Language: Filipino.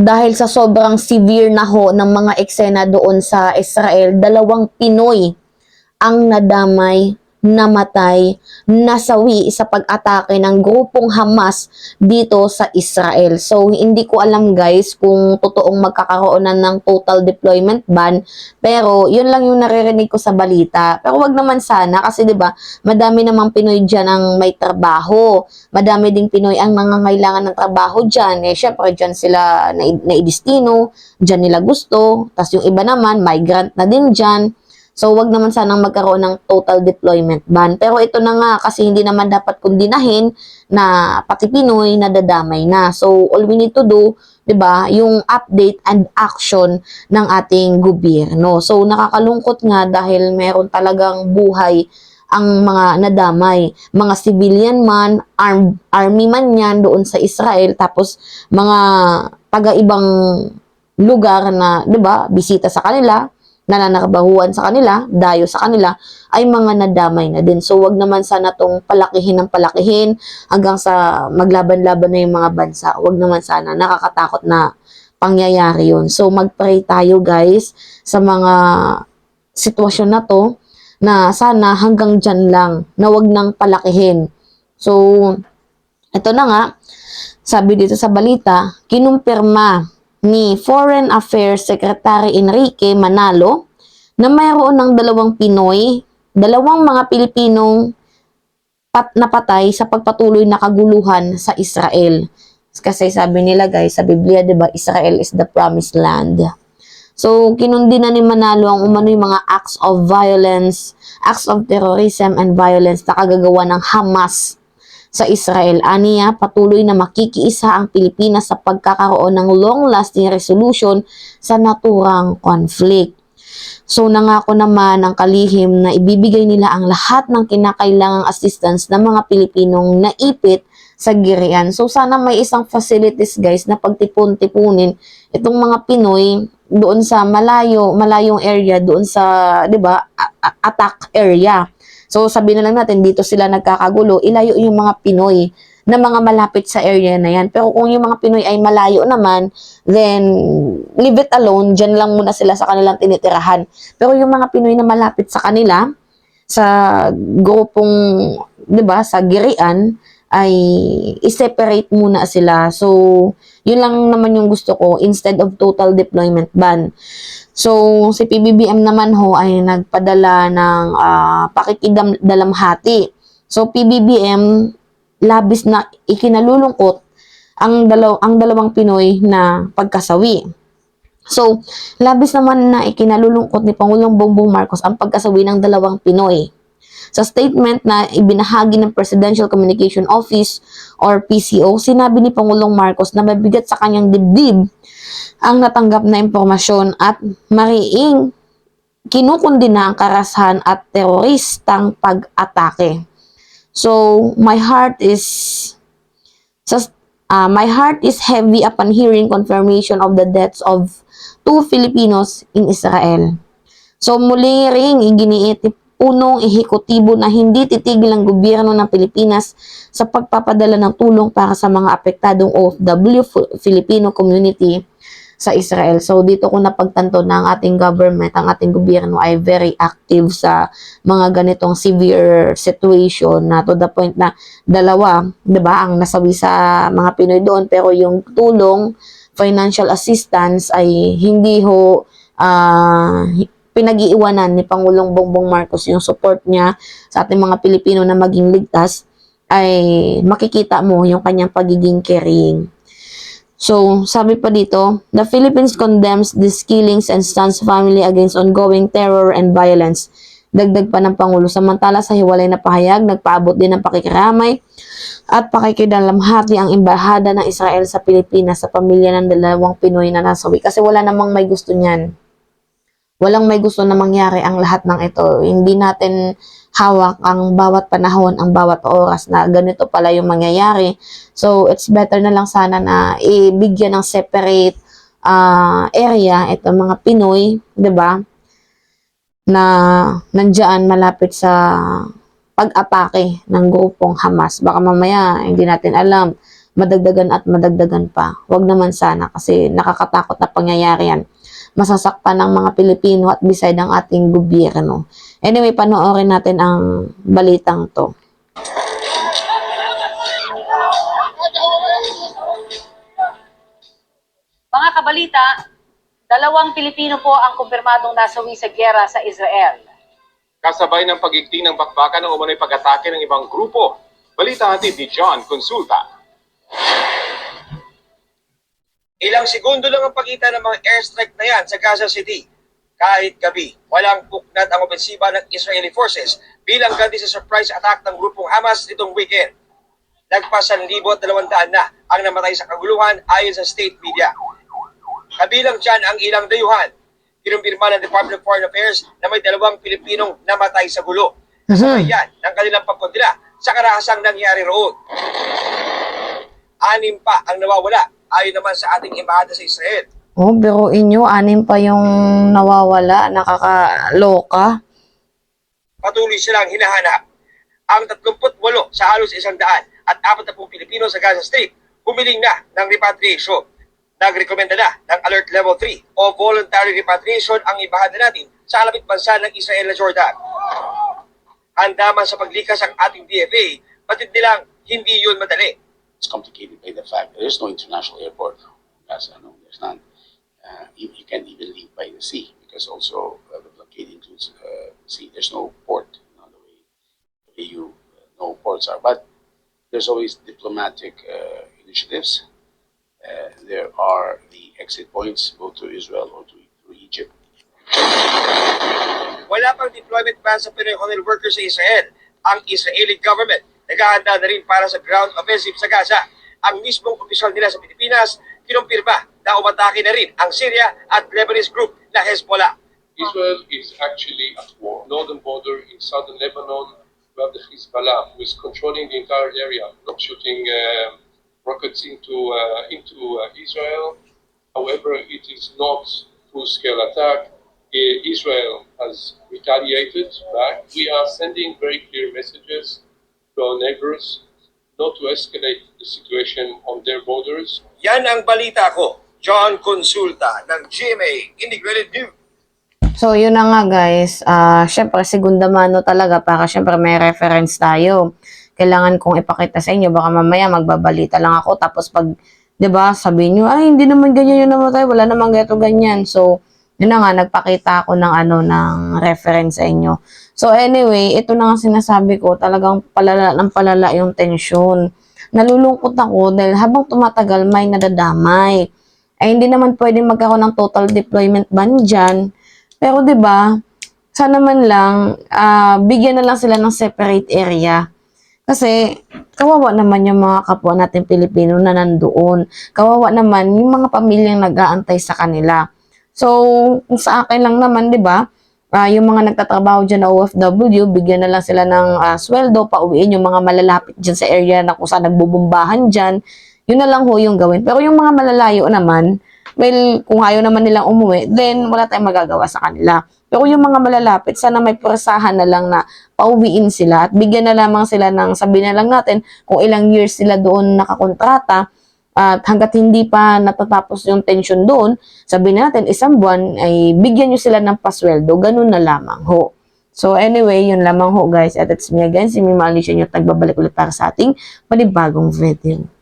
dahil sa sobrang severe na ho ng mga eksena doon sa Israel, dalawang Pinoy ang nadamay, namatay, nasawi sa pag-atake ng grupong Hamas dito sa Israel. So, hindi ko alam guys kung totoong magkakaroon na ng total deployment ban, pero yun lang yung naririnig ko sa balita. Pero wag naman sana kasi 'di ba, madami namang Pinoy diyan ang may trabaho. Madami ding Pinoy ang nangangailangan ng trabaho diyan. Eh syempre diyan sila na naidestino, diyan nila gusto. Tapos yung iba naman migrant na din diyan. So, wag naman sanang magkaroon ng total deployment ban. Pero ito na nga, kasi hindi naman dapat kundinahin na pati Pinoy nadadamay na. So, all we need to do, 'di ba, yung update and action ng ating gobyerno. So, nakakalungkot nga dahil meron talagang buhay ang mga nadamay, mga civilian man, arm, army man yan doon sa Israel, tapos mga taga-ibang lugar na, 'di ba, bisita sa kanila, nananakabahuan sa kanila, dayo sa kanila, ay mga nadamay na din. So, wag naman sana tong palakihin ng palakihin hanggang sa maglaban-laban na yung mga bansa. Wag naman sana. Nakakatakot na pangyayari yun. So, mag-pray tayo guys sa mga sitwasyon na to na sana hanggang dyan lang na wag nang palakihin. So, ito na nga, sabi dito sa balita, kinumpirma ni Foreign Affairs Secretary Enrique Manalo na mayroon ng dalawang Pinoy, dalawang mga Pilipinong pat napatay sa pagpatuloy na kaguluhan sa Israel. Kasi sabi nila guys, sa Biblia, 'di ba, Israel is the promised land. So, kinundi na ni Manalo ang umano yung mga acts of violence, acts of terrorism and violence na kagagawa ng Hamas sa Israel. Aniya, patuloy na makikiisa ang Pilipinas sa pagkakaroon ng long-lasting resolution sa naturang conflict. So nangako naman ang kalihim na ibibigay nila ang lahat ng kinakailangang assistance ng mga Pilipinong naipit sa Girian. So sana may isang facilities guys na pagtipon-tipunin itong mga Pinoy doon sa malayo, malayong area doon sa, 'di ba, attack area. So, sabi na lang natin, dito sila nagkakagulo, ilayo yung mga Pinoy na mga malapit sa area na yan. Pero kung yung mga Pinoy ay malayo naman, then leave it alone, dyan lang muna sila sa kanilang tinitirahan. Pero yung mga Pinoy na malapit sa kanila, sa grupong, di ba, sa girian, ay i-separate muna sila. So, yun lang naman yung gusto ko instead of total deployment ban. So, si PBBM naman ho ay nagpadala ng uh, pakikidalamhati. So, PBBM labis na ikinalulungkot ang dalaw ang dalawang Pinoy na pagkasawi. So, labis naman na ikinalulungkot ni Pangulong Bongbong Marcos ang pagkasawi ng dalawang Pinoy. Sa statement na ibinahagi ng Presidential Communication Office or PCO, sinabi ni Pangulong Marcos na mabigat sa kanyang dibdib ang natanggap na impormasyon at mariing kinukundina ang karasahan at teroristang pag-atake. So, my heart is just uh, my heart is heavy upon hearing confirmation of the deaths of two Filipinos in Israel. So, muli ring iginiit ni punong ehekutibo na hindi titigil ang gobyerno ng Pilipinas sa pagpapadala ng tulong para sa mga apektadong OFW Filipino community sa Israel. So dito ko napagtanto na ang ating government, ang ating gobyerno ay very active sa mga ganitong severe situation na to the point na dalawa, 'di ba, ang nasawi sa mga Pinoy doon pero yung tulong financial assistance ay hindi ho uh, pinag-iiwanan ni Pangulong Bongbong Marcos yung support niya sa ating mga Pilipino na maging ligtas ay makikita mo yung kanyang pagiging caring. So, sabi pa dito, the Philippines condemns these killings and stands family against ongoing terror and violence. Dagdag pa ng Pangulo. Samantala sa hiwalay na pahayag, nagpaabot din ng pakikiramay at pakikidalamhati ang embahada ng Israel sa Pilipinas sa pamilya ng dalawang Pinoy na nasawi. Kasi wala namang may gusto niyan walang may gusto na mangyari ang lahat ng ito. Hindi natin hawak ang bawat panahon, ang bawat oras na ganito pala yung mangyayari. So, it's better na lang sana na ibigyan ng separate uh, area itong mga Pinoy, 'di ba? Na nandiyan malapit sa pag-atake ng grupong Hamas. Baka mamaya hindi natin alam madagdagan at madagdagan pa. Huwag naman sana kasi nakakatakot na pangyayari yan. Masasaktan ng mga Pilipino at beside ang ating gobyerno. Anyway, panoorin natin ang balitang to. Mga kabalita, dalawang Pilipino po ang kumpirmadong nasawi sa gyera sa Israel. kasabay ng pagigting ng bakbakan ng umano'y pag-atake ng ibang grupo. Balita hatid ni John Consulta. Ilang segundo lang ang pagitan ng mga airstrike na yan sa Gaza City. Kahit gabi, walang puknat ang opensiba ng Israeli forces bilang ganti sa surprise attack ng grupong Hamas nitong weekend. Nagpasan libo at dalawandaan na ang namatay sa kaguluhan ayon sa state media. Kabilang dyan ang ilang dayuhan. Kinumpirma ng Department of Foreign Affairs na may dalawang Pilipinong namatay sa gulo. Kasabay yan ng kanilang pagkondila sa karahasang nangyari roon. Anim pa ang nawawala ayon naman sa ating embahada sa Israel. Oh, biruin nyo, anim pa yung nawawala, nakakaloka. Patuloy silang hinahanap. Ang 38 sa halos isang daan at 40 Pilipino sa Gaza Strip humiling na ng repatriation. Nagrekomenda na ng Alert Level 3 o Voluntary Repatriation ang ibahada natin sa kalapit bansa ng Israel na Jordan. Handa man sa paglikas ang ating DFA, batid nilang hindi yun madali. It's complicated by the fact there is no international airport. Gaza, no, there's none. Uh, you, you can't even leave by the sea because also uh, the blockade includes uh, sea. There's no port, you know, the way the uh, know ports are. But there's always diplomatic uh, initiatives. Uh, there are the exit points, go to Israel or to, to Egypt. Wala pang deployment ban sa Pinoy Hotel workers sa Israel. Ang Israeli government naghahanda na rin para sa ground offensive sa Gaza. Ang mismong opisyal nila sa Pilipinas, kinumpirma na umatake na rin ang Syria at Lebanese group na Hezbollah. Israel is actually at war. Northern border in southern Lebanon, we have the Hezbollah, who is controlling the entire area, not shooting uh, rockets into uh, into uh, Israel. However, it is not full-scale attack. Israel has retaliated back. We are sending very clear messages to our neighbors not to escalate the situation on their borders. Yan ang balita ko. John Consulta ng GMA Integrated News. So, yun na nga guys. Ah, syempre, segunda mano talaga para syempre may reference tayo. Kailangan kong ipakita sa inyo. Baka mamaya magbabalita lang ako. Tapos pag, di ba, sabihin nyo, ay, hindi naman ganyan yung namatay. Wala naman gato ganyan. So, yun na nga, nagpakita ako ng ano, ng reference sa inyo. So, anyway, ito na nga sinasabi ko. Talagang palala ng palala yung tension. Nalulungkot ako dahil habang tumatagal, may nadadamay. Ay, hindi naman pwedeng magkaroon ng total deployment ban dyan. Pero 'di ba? Sana man lang ah, bigyan na lang sila ng separate area. Kasi kawawa naman yung mga kapwa natin Pilipino na nandoon. Kawawa naman yung mga pamilyang nag-aantay sa kanila. So, sa akin lang naman, 'di ba? ah, yung mga nagtatrabaho dyan na OFW, bigyan na lang sila ng ah, sweldo, pauwiin yung mga malalapit dyan sa area na kung saan nagbubumbahan dyan. Yun na lang ho yung gawin. Pero yung mga malalayo naman, well, kung ayaw naman nilang umuwi, then wala tayong magagawa sa kanila. Pero yung mga malalapit, sana may purasahan na lang na pauwiin sila at bigyan na lamang sila ng, sabihin na lang natin, kung ilang years sila doon nakakontrata, at hanggat hindi pa natatapos yung tension doon, sabihin natin isang buwan ay bigyan nyo sila ng pasweldo, ganun na lamang ho. So anyway, yun lamang ho guys. At it's me again, si Mima Alicia yung nagbabalik ulit para sa ating panibagong video.